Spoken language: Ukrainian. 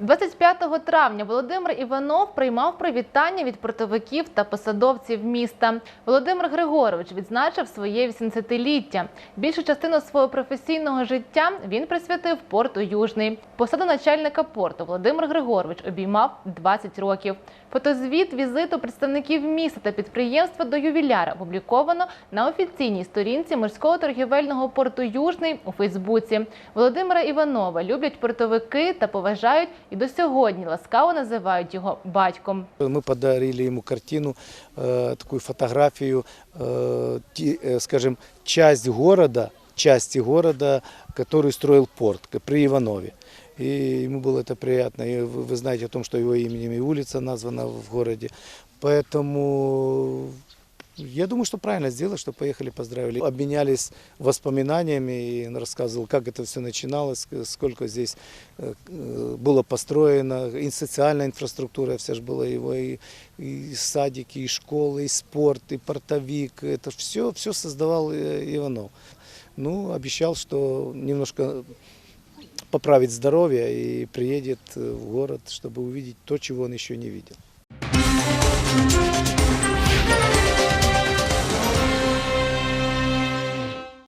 25 травня Володимир Іванов приймав привітання від портовиків та посадовців міста. Володимир Григорович відзначив своє 80-ліття. Більшу частину свого професійного життя він присвятив порту Южний. Посаду начальника порту Володимир Григорович обіймав 20 років. Фотозвіт візиту представників міста та підприємства до ювіляра опубліковано на офіційній сторінці морського торгівельного порту Южний у Фейсбуці. Володимира Іванова люблять портовики та поважають і до сьогодні ласкаво називають його батьком. Мы подарили ему картину, э, такую фотографию, э, ти- э, скажем, часть города, части города, который строил порт к- при Иванове. И ему было это приятно. И вы, вы знаете о том, что его именем и улица названа в городе. Поэтому я думаю, что правильно сделал, что поехали, поздравили. Обменялись воспоминаниями, и рассказывал, как это все начиналось, ск- сколько здесь э, было построено, и социальная инфраструктура вся же была его, и, и садики, и школы, и спорт, и портовик. Это все, все создавал э, Иванов. Ну, обещал, что немножко поправить здоровье и приедет э, в город, чтобы увидеть то, чего он еще не видел.